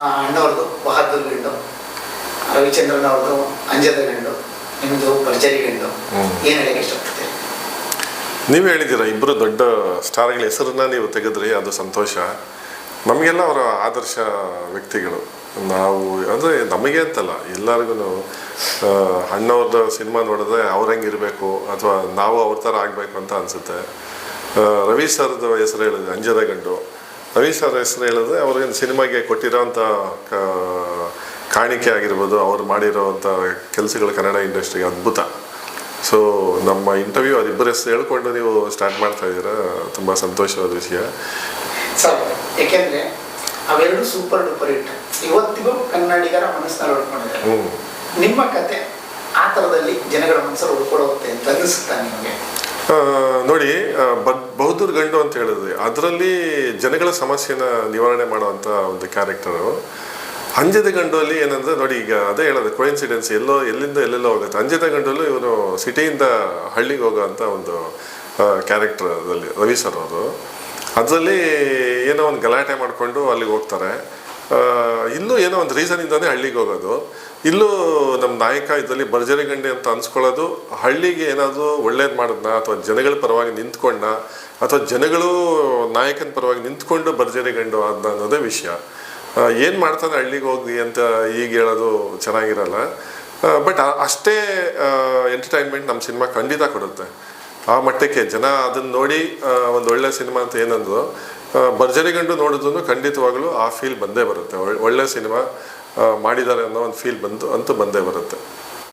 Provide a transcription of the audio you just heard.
ಅಣ್ಣವ್ರದ್ದು ಬಹದ್ದೂರ್ ಗಂಡು ರವಿಚಂದ್ರನ್ ಅವ್ರದ್ದು ಅಂಜದ ಗಂಡು ನಿಮ್ಮದು ಭರ್ಜರಿ ಗಂಡು ಏನ್ ಹೇಳಕ್ಕೆ ಇಷ್ಟಪಡ್ತೀರಿ? ನೀವು ಹೇಳಿದ್ದೀರ ಇಬ್ಬರು ದೊಡ್ಡ ಸ್ಟಾರ್ಗಳ ಹೆಸರನ್ನ ನೀವು ತೆಗೆದ್ರಿ ಅದು ಸಂತೋಷ. ನಮಗೆಲ್ಲ ಅವರ ಆದರ್ಶ ವ್ಯಕ್ತಿಗಳು. ನಾವು ಅಂದರೆ ನಮಗೆ ಅಂತಲ್ಲ ಎಲ್ಲರಿಗೂ ಅಣ್ಣವ್ರದ್ದು ಸಿನಿಮಾ ನೋಡಿದ್ರೆ ಅವ್ರಂಗೆ ಇರಬೇಕು ಅಥವಾ ನಾವು ಅವ್ರ ಥರ ಆಗಬೇಕು ಅಂತ ಅನಿಸುತ್ತೆ. ರವಿ ಸರ್ದು ಹೆಸರು ಹೇಳಿದ್ರೆ ಅಂಜದ ಗಂಡು. ರವಿ ಸರ್ ಹೆಸರು ಹೇಳಿದ್ರೆ ಅವ್ರಿಗೆ ಸಿನಿಮಾಗೆ ಕೊಟ್ಟಿರೋಂಥ ಕಾಣಿಕೆ ಆಗಿರ್ಬೋದು ಅವ್ರು ಮಾಡಿರೋವಂಥ ಕೆಲಸಗಳು ಕನ್ನಡ ಇಂಡಸ್ಟ್ರಿಗೆ ಅದ್ಭುತ. ಸೊ ನಮ್ಮ ಇಂಟರ್ವ್ಯೂ ಅದಿಬ್ಬರ ಹೆಸರು ಹೇಳ್ಕೊಂಡು ನೀವು ಸ್ಟಾರ್ಟ್ ಮಾಡ್ತಾ ಇದ್ದೀರಾ ತುಂಬ ಸಂತೋಷವಾದ ವಿಷಯ. ಸರ್ ಏಕೆಂದರೆ ಅವೆರಡು ಸೂಪರ್ ಡೂಪರ್ ಹಿಟ್ ಇವತ್ತಿಗೂ ಕನ್ನಡಿಗರ ಮನಸ್ಸಿನಲ್ಲಿ ಉಳ್ಕೊಂಡಿದ್ದಾರೆ ಹ್ಞೂ ನಿಮ್ಮ ಕತೆ ಆ ಥರದಲ್ಲಿ ಜನಗಳ ಮನಸ್ಸಲ್ಲಿ ಉಳ್ಕೊಳ್ಳುತ್ತೆ ಅಂತ ಅನಿಸುತ್ತಾ ನಿಮಗೆ? ನೋಡಿ ಆ, ಬಹದ್ದೂರ್ ಗಂಡು ಅಂತ ಹೇಳಿದ್ವಿ ಅದರಲ್ಲಿ ಜನಗಳ ಸಮಸ್ಯೆನ ನಿವಾರಣೆ ಮಾಡುವಂಥ ಒಂದು ಕ್ಯಾರೆಕ್ಟರು ಅಂಜದ ಅಲ್ಲಿ ಏನಂದ್ರೆ ನೋಡಿ ಈಗ ಅದೇ ಹೇಳೋದು ಕೋಇನ್ಸಿಡೆನ್ಸ್ ಎಲ್ಲೋ ಎಲ್ಲಿಂದ ಎಲ್ಲೆಲ್ಲೋ ಹೋಗುತ್ತೆ. ಅಂಜದ ಗಂಡಲ್ಲೂ ಇವನು ಸಿಟಿಯಿಂದ ಹಳ್ಳಿಗೆ ಹೋಗೋವಂಥ ಒಂದು ಕ್ಯಾರೆಕ್ಟರ್ ಅದರಲ್ಲಿ ರವಿ ಸರ್ ಅವರು. ಅದರಲ್ಲಿ ಏನೋ ಒಂದು ಗಲಾಟೆ ಮಾಡಿಕೊಂಡು ಅಲ್ಲಿಗೆ ಹೋಗ್ತಾರೆ. ಇಲ್ಲೂ ಏನೋ ಒಂದು ರೀಸನಿಂದಾನೇ ಹಳ್ಳಿಗೆ ಹೋಗೋದು. ಇಲ್ಲೂ ನಮ್ಮ ನಾಯಕ ಇದರಲ್ಲಿ ಭರ್ಜರಿ ಗಂಡೆ ಅಂತ ಅನ್ಸ್ಕೊಳ್ಳೋದು. ಹಳ್ಳಿಗೆ ಏನಾದರೂ ಒಳ್ಳೇದು ಮಾಡಿದ್ನ? ಅಥವಾ ಜನಗಳ ಪರವಾಗಿ ನಿಂತ್ಕೊಂಡ ಅಥವಾ ಜನಗಳು ನಾಯಕನ ಪರವಾಗಿ ನಿಂತ್ಕೊಂಡು ಭರ್ಜರಿ ಗಂಡು ಆದ್ನ ಅನ್ನೋದೇ ವಿಷಯ. ಏನು ಮಾಡ್ತಾನೆ ಹಳ್ಳಿಗೆ ಹೋಗಿ ಅಂತ ಈಗ ಹೇಳೋದು ಚೆನ್ನಾಗಿರಲ್ಲ. ಬಟ್ ಅಷ್ಟೇ ಎಂಟರ್ಟೈನ್ಮೆಂಟ್ ನಮ್ಮ ಸಿನಿಮಾ ಖಂಡಿತ ಕೊಡುತ್ತೆ. ಆ ಮಟ್ಟಕ್ಕೆ ಜನ ಅದನ್ನ ನೋಡಿ ಒಂದು ಒಳ್ಳೆ ಸಿನಿಮಾ ಅಂತ ಏನಂದ್ರು. ಭರ್ಜರಿ ಗಂಡು ನೋಡಿದ್ರು ಖಂಡಿತವಾಗ್ಲೂ ಆ ಫೀಲ್ ಬಂದೇ ಬರುತ್ತೆ. ಒಳ್- ಒಳ್ಳೆ ಸಿನಿಮಾ ಮಾಡಿದ್ದಾರೆ ಅನ್ನೋ ಒಂದು ಫೀಲ್ ಬಂತು ಅಂತೂ ಬಂದೇ ಬರುತ್ತೆ.